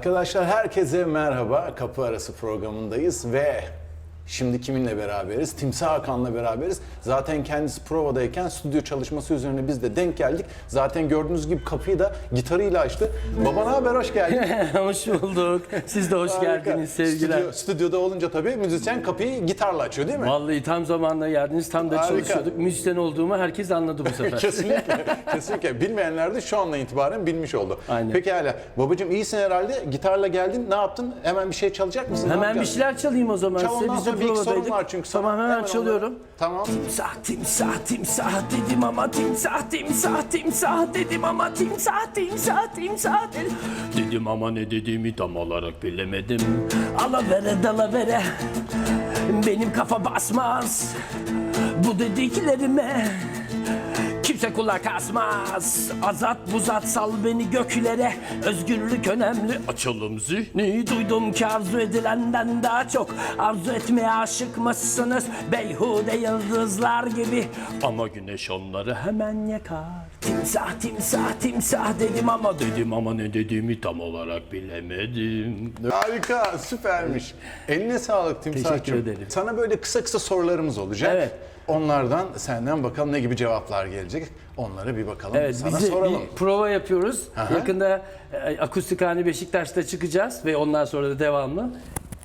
Arkadaşlar herkese merhaba. Kapı Arası programındayız ve şimdi kiminle beraberiz? Timsah Hakan'la beraberiz. Zaten kendisi provadayken stüdyo çalışması üzerine biz de denk geldik. Zaten gördüğünüz gibi kapıyı da gitarıyla açtı. Baba ne haber? Hoş geldin. hoş bulduk. Siz de hoş Harika. geldiniz sevgiler. Stüdyo, stüdyoda olunca tabii müzisyen kapıyı gitarla açıyor değil mi? Vallahi tam zamanında geldiniz. Tam da Harika. çalışıyorduk. Müzisyen olduğumu herkes anladı bu sefer. kesinlikle. kesinlikle. Bilmeyenler de şu andan itibaren bilmiş oldu. Aynen. Peki hala. Babacığım iyisin herhalde. Gitarla geldin. Ne yaptın? Hemen bir şey çalacak mısın? Hemen bir şeyler çalayım o zaman Çal size. Bir iki sorun var çünkü. Tamam hemen, Hemen çalıyorum. onları- Tamam. Timsah, timsah, timsah dedim ama timsah, timsah, timsah dedim ama timsah, timsah, timsah dedim. Dedim ama ne dediğimi tam olarak bilemedim. Alavere dalavere, benim kafa basmaz. Bu dediklerime Kimse kulak asmaz Azat buzat sal beni göklere. Özgürlük önemli. Açalım zihni. Duydum ki arzu edilenden daha çok. Arzu etmeye aşık mısınız Beyhude yıldızlar gibi. Ama güneş onları hemen yakar Timsah timsah timsah dedim ama Dedim ama ne dediğimi tam olarak bilemedim Harika, süpermiş. Eline sağlık Timsah'cığım. Teşekkür ederim. Sana böyle kısa kısa sorularımız olacak. Evet. Onlardan senden bakalım ne gibi cevaplar gelecek. Onlara bir bakalım. Evet Sana biz de soralım. bir prova yapıyoruz. Aha. Yakında e, Akustikhane Beşiktaş'ta çıkacağız ve ondan sonra da devamlı.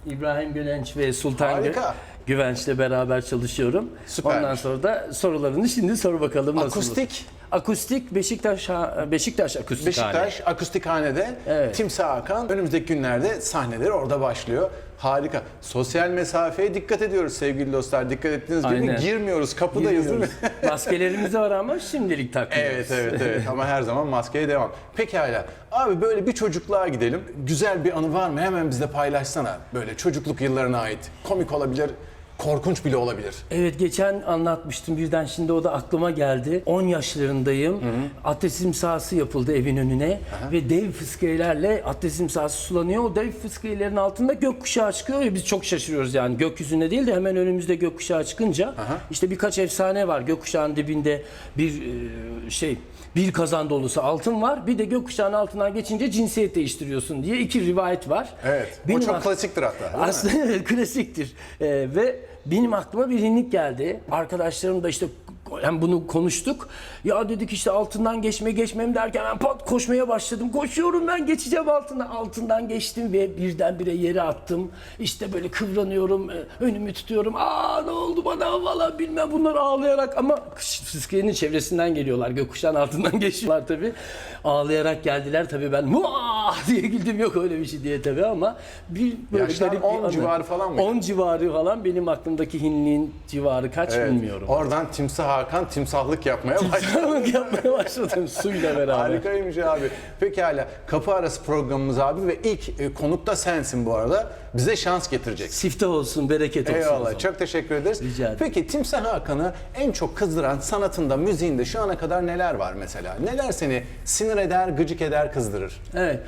İbrahim Güvenç ve Sultan Harika. Güvenç'le beraber çalışıyorum. Süpermiş. Ondan sonra da sorularını şimdi sor bakalım nasıl. Akustik, Akustik Beşiktaş Beşiktaş Akustikhane. Beşiktaş Akustikhane'de Evet. Timsah Hakan önümüzdeki günlerde sahneleri orada başlıyor. Harika. Sosyal mesafeye dikkat ediyoruz sevgili dostlar. Dikkat ettiğiniz gibi Aynen. girmiyoruz. Kapıdayız değil mi? Girmiyoruz. Maskelerimiz var ama şimdilik takmıyoruz. Evet evet evet ama her zaman maskeye devam. Pekala. Abi böyle bir çocukluğa gidelim. Güzel bir anı var mı? Hemen bizle paylaşsana. Böyle çocukluk yıllarına ait. Komik olabilir, korkunç bile olabilir. Evet geçen anlatmıştım birden şimdi o da aklıma geldi. 10 yaşlarındayım. Atletizm sahası yapıldı evin önüne ve dev fıskiyelerle atletizm sahası sulanıyor. O dev fıskiyelerin altında gökkuşağı çıkıyor ve biz çok şaşırıyoruz yani gökyüzünde değil de hemen önümüzde gökkuşağı çıkınca işte birkaç efsane var. Gökkuşağın dibinde bir e, şey bir kazan dolusu altın var. Bir de gökkuşağının altından geçince cinsiyet değiştiriyorsun diye iki rivayet var. Evet. o Benim çok ak- klasiktir hatta. aslında klasiktir. Ee, ve benim aklıma bir hinlik geldi. Arkadaşlarım da işte hem bunu konuştuk. Ya dedik işte altından geçme geçmem derken ben pat koşmaya başladım. Koşuyorum ben geçeceğim altından. Altından geçtim ve birdenbire yere attım. İşte böyle kıvranıyorum. e, Önümü tutuyorum. Aa ne oldu bana falan bilmem bunlar ağlayarak ama fıskiyenin çevresinden geliyorlar. Gökkuşağın altından geçiyorlar tabii. Ağlayarak geldiler tabii ben muah diye güldüm yok öyle bir şey diye tabii ama bir böyle Yaşlar garip bir 10 anı. civarı falan mıydı? 10 civarı falan benim aklımdaki hinliğin civarı kaç Evet. bilmiyorum. Oradan Timsah Hakan timsahlık yapmaya başladı. yapmaya başladım suyla beraber. Harikaymış abi. Pekala. Kapı arası programımız abi ve ilk e, konuk da sensin bu arada. Bize şans getireceksin. Siftah olsun, bereket olsun. o Eyvallah. zaman. Çok teşekkür ederiz. Rica ederim. Peki Timsah Hakan'ı en çok kızdıran sanatında, müziğinde şu ana kadar neler var mesela? Neler seni sinir eder, gıcık eder, kızdırır? Evet.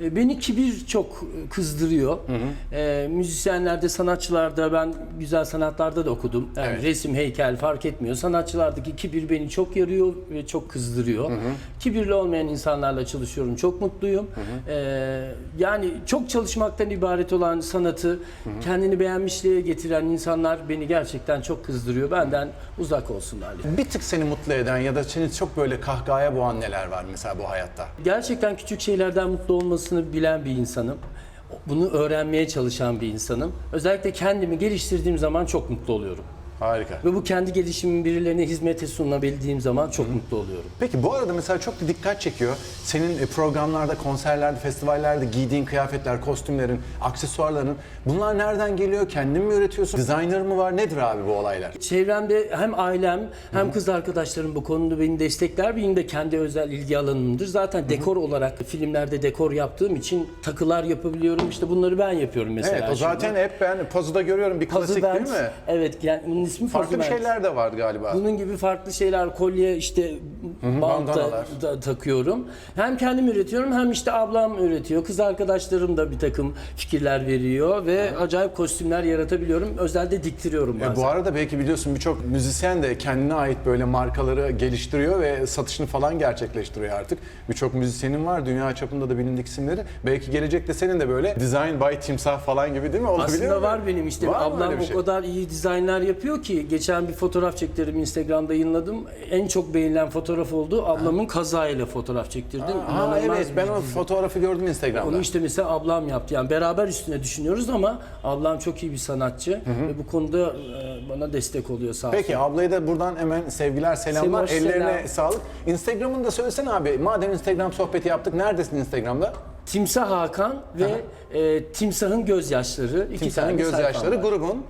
E, Beni kibir çok kızdırıyor. E, müzisyenlerde, sanatçılarda ben güzel sanatlarda da okudum. Yani Evet. resim, heykel fark etmiyor. Sanatçılardaki kibir beni çok yarıyor ve çok kızdırıyor. Kibirli olmayan insanlarla çalışıyorum. Çok mutluyum. E, yani çok çalışmaktan ibaret olan sanatı kendini beğenmişliğe getiren insanlar beni gerçekten çok kızdırıyor. Benden uzak olsunlar. lütfen. Bir tık seni mutlu eden ya da seni çok böyle kahkahaya boğan neler var mesela bu hayatta? Gerçekten küçük şeylerden mutlu olmasını bilen bir insanım. Bunu öğrenmeye çalışan bir insanım. Özellikle kendimi geliştirdiğim zaman çok mutlu oluyorum. Harika. Ve bu kendi gelişimimi birilerine hizmete sunabildiğim zaman çok mutlu oluyorum. Peki bu arada mesela çok da dikkat çekiyor. Senin e, programlarda, konserlerde, festivallerde giydiğin kıyafetler, kostümlerin, aksesuarların bunlar nereden geliyor? Kendin mi üretiyorsun? Designer mı var? Nedir abi bu olaylar? Çevremde hem ailem hem kız arkadaşlarım bu konuda beni destekler. Benim de kendi özel ilgi alanımdır. Zaten dekor olarak filmlerde dekor yaptığım için takılar yapabiliyorum. İşte bunları ben yapıyorum mesela. Evet o şimdi. zaten hep ben pozuda görüyorum bir Puzzle klasik band. değil mi? Evet yani bunun ismi Farklı Fazıl şeyler de var galiba. Bunun gibi farklı şeyler, kolye işte bant da, bandanalar. da takıyorum. Hem kendim üretiyorum hem işte ablam üretiyor. Kız arkadaşlarım da bir takım fikirler veriyor ve acayip kostümler yaratabiliyorum. Özelde diktiriyorum bazen. E, bu arada belki biliyorsun birçok müzisyen de kendine ait böyle markaları geliştiriyor ve satışını falan gerçekleştiriyor artık. Birçok müzisyenin var dünya çapında da bilindik isimleri. Belki gelecekte senin de böyle Design by Timsah falan gibi değil mi? Olabilir Aslında mi? var benim işte Var mı ablam öyle bir o şey? kadar iyi dizaynlar yapıyor ki geçen bir fotoğraf çektirdim Instagram'da yayınladım. En çok beğenilen fotoğraf oldu. Ablamın kazayla fotoğraf çektirdim. Ha İnanılmaz evet ben o fotoğrafı gördüm Instagram'da. Onu işte mesela ablam yaptı. Yani beraber üstüne düşünüyoruz ama ablam çok iyi bir sanatçı ve bu konuda e, bana destek oluyor sağ olsun. Peki ablaya da buradan hemen sevgiler selamlar. Selam, Ellerine selam. sağlık. Instagram'ını da söylesene abi. Madem Instagram sohbeti yaptık neredesin Instagram'da? Timsah Hakan ve e, Timsah'ın gözyaşları. iki Timsah'ın tane sayfam gözyaşları var. grubun.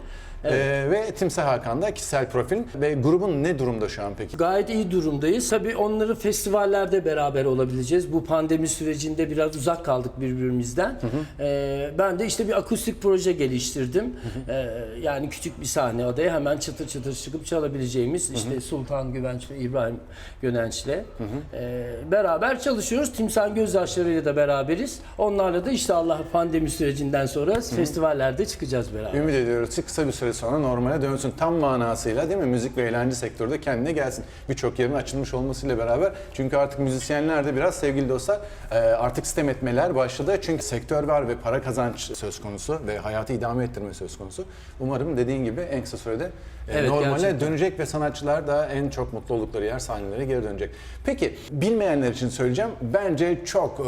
Ee, ve Timsah Hakan'da kişisel profilin. Ve grubun ne durumda şu an peki? Gayet iyi durumdayız. Tabii onları festivallerde beraber olabileceğiz. Bu pandemi sürecinde biraz uzak kaldık birbirimizden. Ee, ben de işte bir akustik proje geliştirdim. Ee, yani küçük bir sahne odaya hemen çıtır çıtır çıkıp çalabileceğimiz işte Sultan Güvenç ve İbrahim Gönenç'le ee, beraber çalışıyoruz. Timsah'ın gözyaşlarıyla da beraberiz. Onlarla da işte Allah pandemi sürecinden sonra festivallerde çıkacağız beraber. Ümit ediyoruz kısa bir süre sonra normale dönsün. Tam manasıyla değil mi? Müzik ve eğlence sektörde kendine gelsin. Birçok yerin açılmış olmasıyla beraber. Çünkü artık müzisyenler de biraz sevgili dostlar e, artık sistem etmeler başladı. Çünkü sektör var ve para kazanç söz konusu ve hayatı idame ettirme söz konusu. Umarım dediğin gibi en kısa sürede e, Evet, normale gerçekten. dönecek ve sanatçılar da en çok mutlu oldukları yer sahnelere geri dönecek. Peki bilmeyenler için söyleyeceğim. Bence çok e,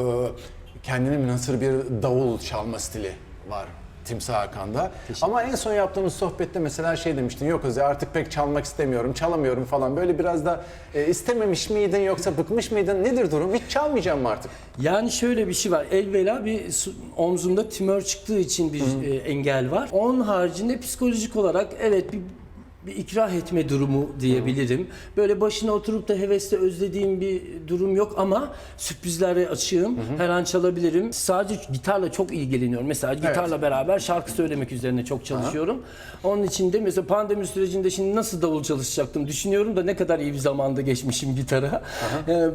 kendine münhasır bir davul çalma stili var. Timsah Hakan'da. Ama en son yaptığımız sohbette mesela şey demiştin. Yok Öze artık pek çalmak istemiyorum, çalamıyorum falan. Böyle biraz da e, istememiş miydin yoksa bıkmış mıydın? Nedir durum? Hiç çalmayacağım mı artık? Yani şöyle bir şey var. Elvela bir su- omzumda tümör çıktığı için bir e, engel var. Onun haricinde psikolojik olarak evet bir bir ikrah etme durumu diyebilirim. Böyle başına oturup da hevesle özlediğim bir durum yok ama sürprizlere açığım. Her an çalabilirim. Sadece gitarla çok ilgileniyorum. Mesela gitarla beraber şarkı söylemek üzerine çok çalışıyorum. Onun için de mesela pandemi sürecinde şimdi nasıl davul çalışacaktım düşünüyorum da ne kadar iyi bir zamanda geçmişim gitara.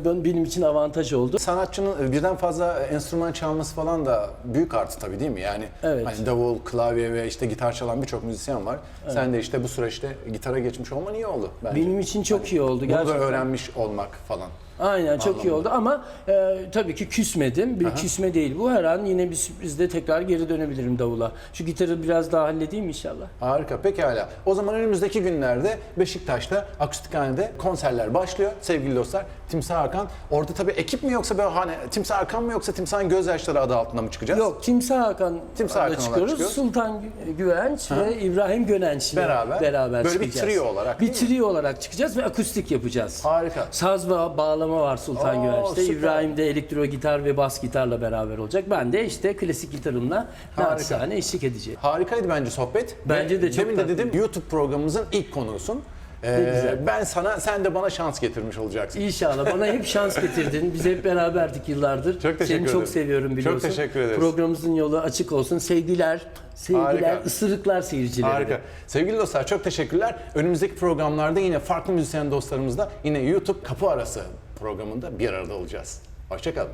Ben- benim için avantaj oldu. Sanatçının e, birden fazla enstrüman çalması falan da büyük artı tabii değil mi? Yani Evet. hani davul, klavye ve işte gitar çalan birçok müzisyen var. Sen de işte bu süreçte gitara geçmiş olman iyi oldu bence. Benim için çok iyi oldu Bunu da öğrenmiş olmak falan. Aynen çok iyi oldu ama e, tabii ki küsmedim. Bir küsme değil bu. Her an yine bir sürprizde tekrar geri dönebilirim davula. Şu gitarı biraz daha halledeyim inşallah. Harika pekala. O zaman önümüzdeki günlerde Beşiktaş'ta Akustikhane'de konserler başlıyor sevgili dostlar. Timsah Hakan. Orada tabii ekip mi yoksa böyle hani Timsah Hakan mı yoksa Timsah'ın gözyaşları adı altında mı çıkacağız? Yok Timsah Hakan Timsah Hakan çıkıyoruz. çıkıyoruz. Sultan Gü- Güvenç ve İbrahim Gönenç ile Beraber. beraber Böyle bir çıkacağız. trio olarak Bir trio olarak çıkacağız ve akustik yapacağız. Harika. Saz ve bağlama var Sultan Oo, Güvenç'te. süper. İbrahim de elektro gitar ve bas gitarla beraber olacak. Ben de işte klasik gitarımla naçizane eşlik edeceğim. Harikaydı bence sohbet. Bence de çok Demin de dedim YouTube programımızın ilk konuğusun. Ee, güzel. ben sana, sen de bana şans getirmiş olacaksın. İnşallah. Bana hep şans getirdin. Biz hep beraberdik yıllardır. Çok teşekkür Seni çok seviyorum biliyorsun. Çok teşekkür ederiz. Programımızın yolu açık olsun. Sevgiler, sevgiler, Harika. ısırıklar seyircilerine. Harika. Sevgili dostlar çok teşekkürler. Önümüzdeki programlarda yine farklı müzisyen dostlarımızla yine YouTube Kapı Arası programında bir arada olacağız. Hoşçakalın.